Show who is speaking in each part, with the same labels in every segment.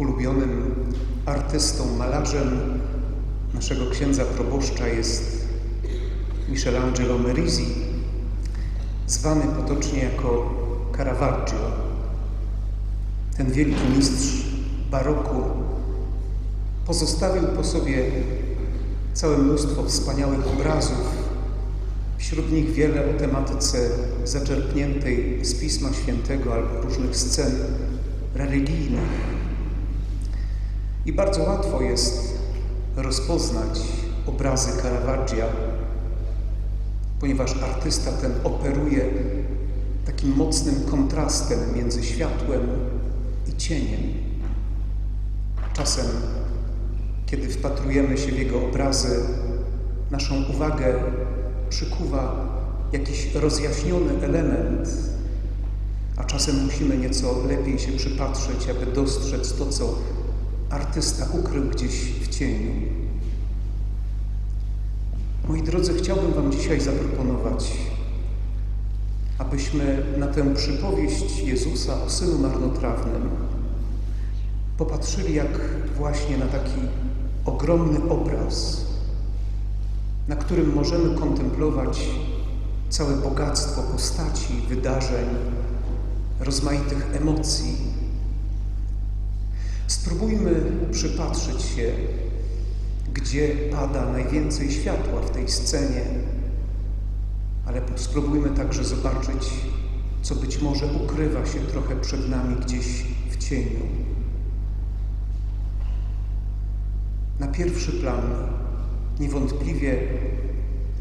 Speaker 1: ulubionym artystą, malarzem naszego księdza proboszcza jest Michelangelo Merisi, zwany potocznie jako Caravaggio. Ten wielki mistrz baroku pozostawił po sobie całe mnóstwo wspaniałych obrazów, wśród nich wiele o tematyce zaczerpniętej z Pisma Świętego albo różnych scen religijnych. I bardzo łatwo jest rozpoznać obrazy Caravaggia, ponieważ artysta ten operuje takim mocnym kontrastem między światłem i cieniem. Czasem, kiedy wpatrujemy się w jego obrazy, naszą uwagę przykuwa jakiś rozjaśniony element, a czasem musimy nieco lepiej się przypatrzeć, aby dostrzec to, co artysta ukrył gdzieś w cieniu. Moi drodzy, chciałbym Wam dzisiaj zaproponować, abyśmy na tę przypowieść Jezusa o synu marnotrawnym popatrzyli jak właśnie na taki ogromny obraz, na którym możemy kontemplować całe bogactwo postaci, wydarzeń, rozmaitych emocji. Spróbujmy przypatrzyć się, gdzie pada najwięcej światła w tej scenie, ale spróbujmy także zobaczyć, co być może ukrywa się trochę przed nami gdzieś w cieniu. Na pierwszy plan niewątpliwie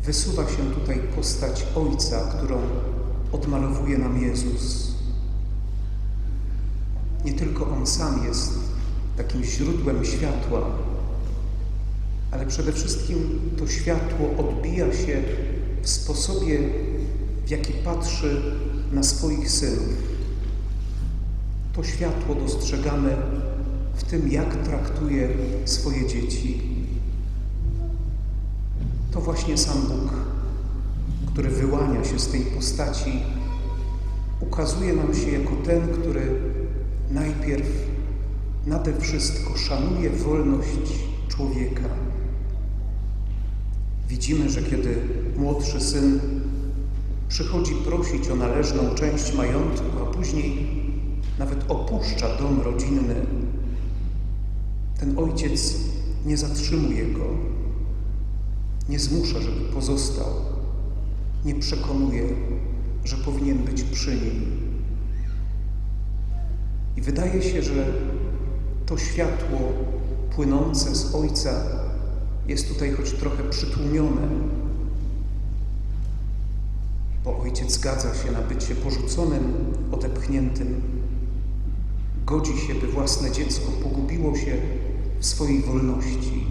Speaker 1: wysuwa się tutaj postać Ojca, którą odmalowuje nam Jezus. Nie tylko On sam jest takim źródłem światła, ale przede wszystkim to światło odbija się w sposobie, w jaki patrzy na swoich synów. To światło dostrzegamy w tym, jak traktuje swoje dzieci. To właśnie sam Bóg, który wyłania się z tej postaci, ukazuje nam się jako ten, który najpierw nade wszystko szanuje wolność człowieka. Widzimy, że kiedy młodszy syn przychodzi prosić o należną część majątku, a później nawet opuszcza dom rodzinny, ten ojciec nie zatrzymuje go, nie zmusza, żeby pozostał, nie przekonuje, że powinien być przy nim. I wydaje się, że to światło płynące z Ojca jest tutaj choć trochę przytłumione, bo Ojciec zgadza się na bycie porzuconym, odepchniętym, godzi się, by własne dziecko pogubiło się w swojej wolności.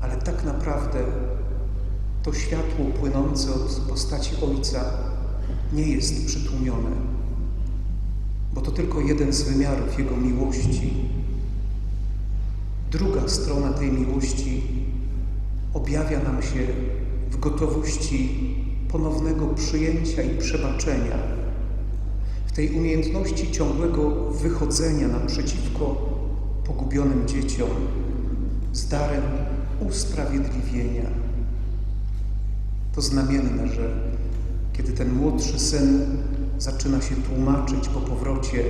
Speaker 1: Ale tak naprawdę to światło płynące od postaci Ojca nie jest przytłumione, bo to tylko jeden z wymiarów Jego miłości. Druga strona tej miłości objawia nam się w gotowości ponownego przyjęcia i przebaczenia, w tej umiejętności ciągłego wychodzenia naprzeciwko pogubionym dzieciom z darem usprawiedliwienia. To znamienne, że kiedy ten młodszy syn zaczyna się tłumaczyć po powrocie,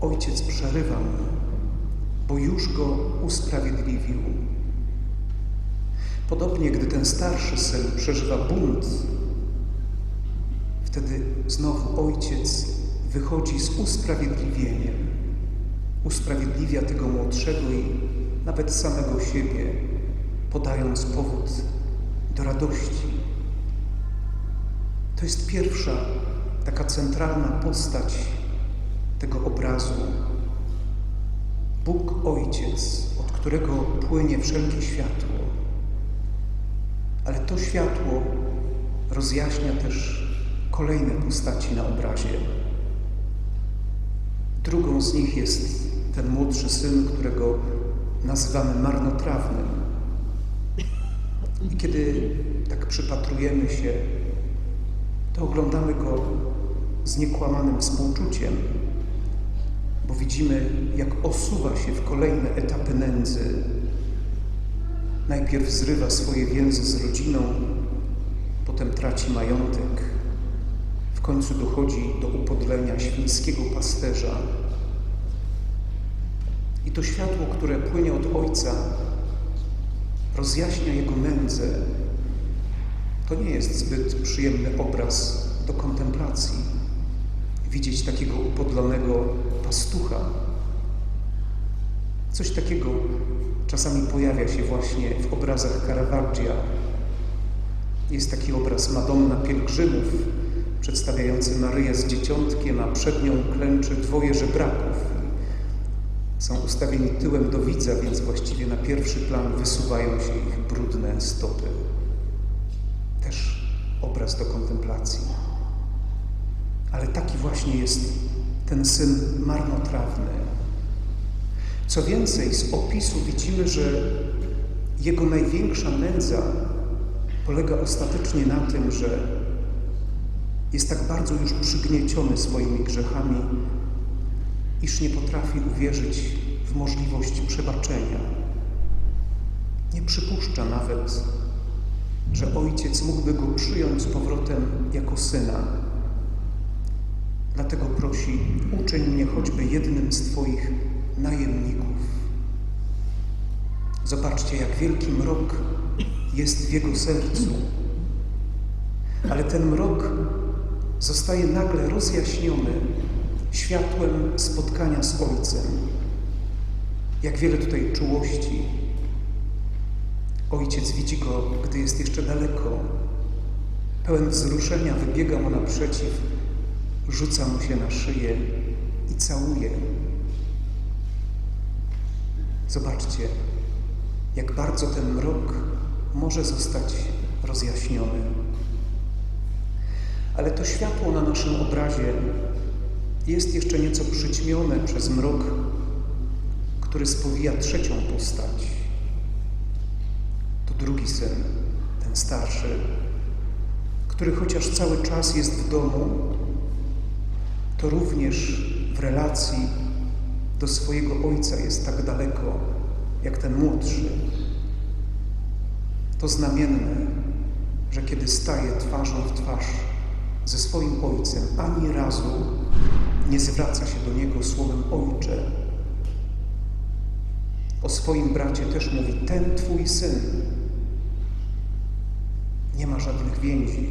Speaker 1: ojciec przerywa mu, bo już go usprawiedliwił. Podobnie, gdy ten starszy syn przeżywa bunt, wtedy znowu ojciec wychodzi z usprawiedliwieniem. Usprawiedliwia tego młodszego i nawet samego siebie, podając powód do radości. To jest pierwsza taka centralna postać tego obrazu. Bóg Ojciec, od którego płynie wszelkie światło. Ale to światło rozjaśnia też kolejne postaci na obrazie. Drugą z nich jest ten młodszy syn, którego nazywamy marnotrawnym. I kiedy tak przypatrujemy się, to oglądamy go z niekłamanym współczuciem, bo widzimy, jak osuwa się w kolejne etapy nędzy. Najpierw zrywa swoje więzy z rodziną, potem traci majątek, w końcu dochodzi do upodlenia świńskiego pasterza. I to światło, które płynie od Ojca, rozjaśnia jego nędzę. To nie jest zbyt przyjemny obraz do kontemplacji. Widzieć takiego upodlonego pastucha. Coś takiego czasami pojawia się właśnie w obrazach Caravaggia. Jest taki obraz Madonna Pielgrzymów, przedstawiający Maryję z dzieciątkiem, a przed nią klęczy dwoje żebraków. Są ustawieni tyłem do widza, więc właściwie na pierwszy plan wysuwają się ich brudne stopy. Obraz do kontemplacji. Ale taki właśnie jest ten syn marnotrawny. Co więcej, z opisu widzimy, że jego największa nędza polega ostatecznie na tym, że jest tak bardzo już przygnieciony swoimi grzechami, iż nie potrafi uwierzyć w możliwość przebaczenia. Nie przypuszcza nawet, że ojciec mógłby go przyjąć z powrotem jako syna. Dlatego prosi, uczyń mnie choćby jednym z Twoich najemników. Zobaczcie, jak wielki mrok jest w jego sercu. Ale ten mrok zostaje nagle rozjaśniony światłem spotkania z Ojcem. Jak wiele tutaj czułości. Ojciec widzi go, gdy jest jeszcze daleko. Pełen wzruszenia wybiega mu naprzeciw, rzuca mu się na szyję i całuje. Zobaczcie, jak bardzo ten mrok może zostać rozjaśniony. Ale to światło na naszym obrazie jest jeszcze nieco przyćmione przez mrok, który spowija trzecią postać. Drugi syn, ten starszy, który chociaż cały czas jest w domu, to również w relacji do swojego ojca jest tak daleko, jak ten młodszy. To znamienne, że kiedy staje twarzą w twarz ze swoim ojcem, ani razu nie zwraca się do niego słowem ojcze. O swoim bracie też mówi: Ten twój syn. Nie ma żadnych więzi.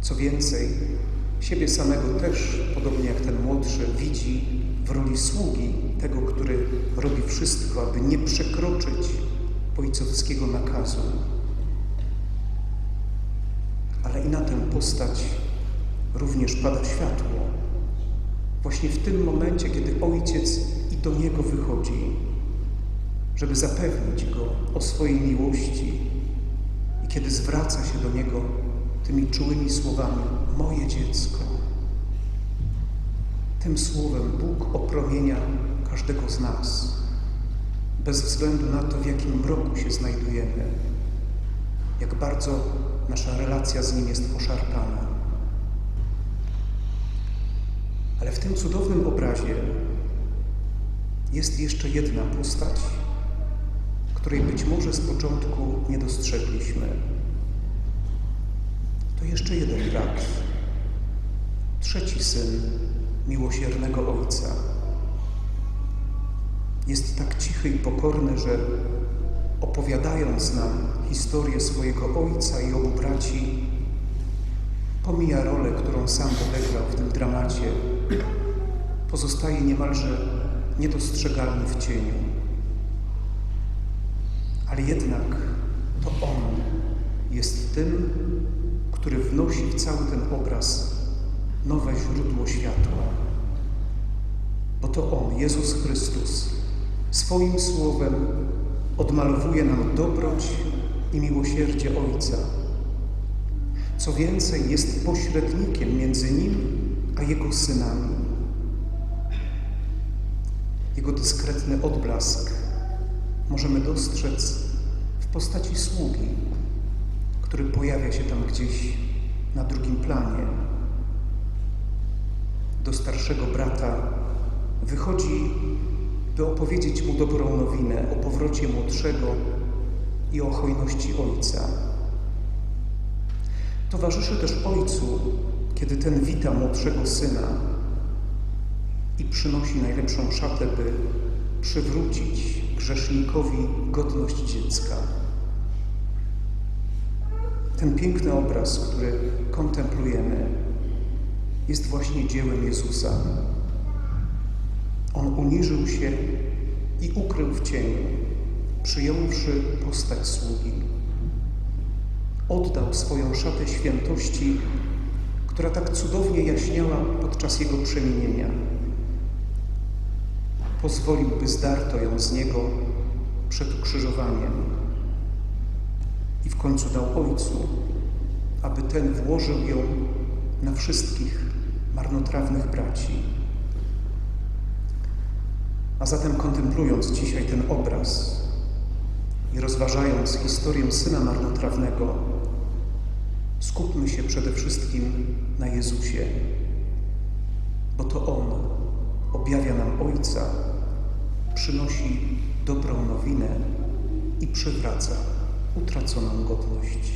Speaker 1: Co więcej, siebie samego też, podobnie jak ten młodszy, widzi w roli sługi tego, który robi wszystko, aby nie przekroczyć ojcowskiego nakazu. Ale i na tę postać również pada światło. Właśnie w tym momencie, kiedy ojciec i do niego wychodzi, żeby zapewnić go o swojej miłości kiedy zwraca się do niego tymi czułymi słowami: Moje dziecko. Tym słowem Bóg opromienia każdego z nas, bez względu na to, w jakim mroku się znajdujemy, jak bardzo nasza relacja z Nim jest poszarpana. Ale w tym cudownym obrazie jest jeszcze jedna postać, której być może z początku nie dostrzegliśmy. To jeszcze jeden brat, trzeci syn miłosiernego Ojca. Jest tak cichy i pokorny, że opowiadając nam historię swojego ojca i obu braci, pomija rolę, którą sam odegrał w tym dramacie, pozostaje niemalże niedostrzegalny w cieniu. Ale jednak to On jest tym, który wnosi w cały ten obraz nowe źródło światła. Bo to On, Jezus Chrystus, swoim słowem odmalowuje nam dobroć i miłosierdzie Ojca. Co więcej, jest pośrednikiem między Nim a Jego synami. Jego dyskretny odblask możemy dostrzec w postaci sługi, który pojawia się tam gdzieś na drugim planie. Do starszego brata wychodzi, by opowiedzieć mu dobrą nowinę o powrocie młodszego i o hojności ojca. Towarzyszy też ojcu, kiedy ten wita młodszego syna i przynosi najlepszą szatę, by przywrócić grzesznikowi godność dziecka. Ten piękny obraz, który kontemplujemy, jest właśnie dziełem Jezusa. On uniżył się i ukrył w cieniu, przyjąwszy postać sługi. Oddał swoją szatę świętości, która tak cudownie jaśniała podczas jego przemienienia. Pozwolił, by zdarto ją z niego przed ukrzyżowaniem i w końcu dał Ojcu, aby ten włożył ją na wszystkich marnotrawnych braci. A zatem kontemplując dzisiaj ten obraz i rozważając historię Syna Marnotrawnego, skupmy się przede wszystkim na Jezusie, bo to On objawia nam Ojca, przynosi dobrą nowinę i przywraca utraconą godność.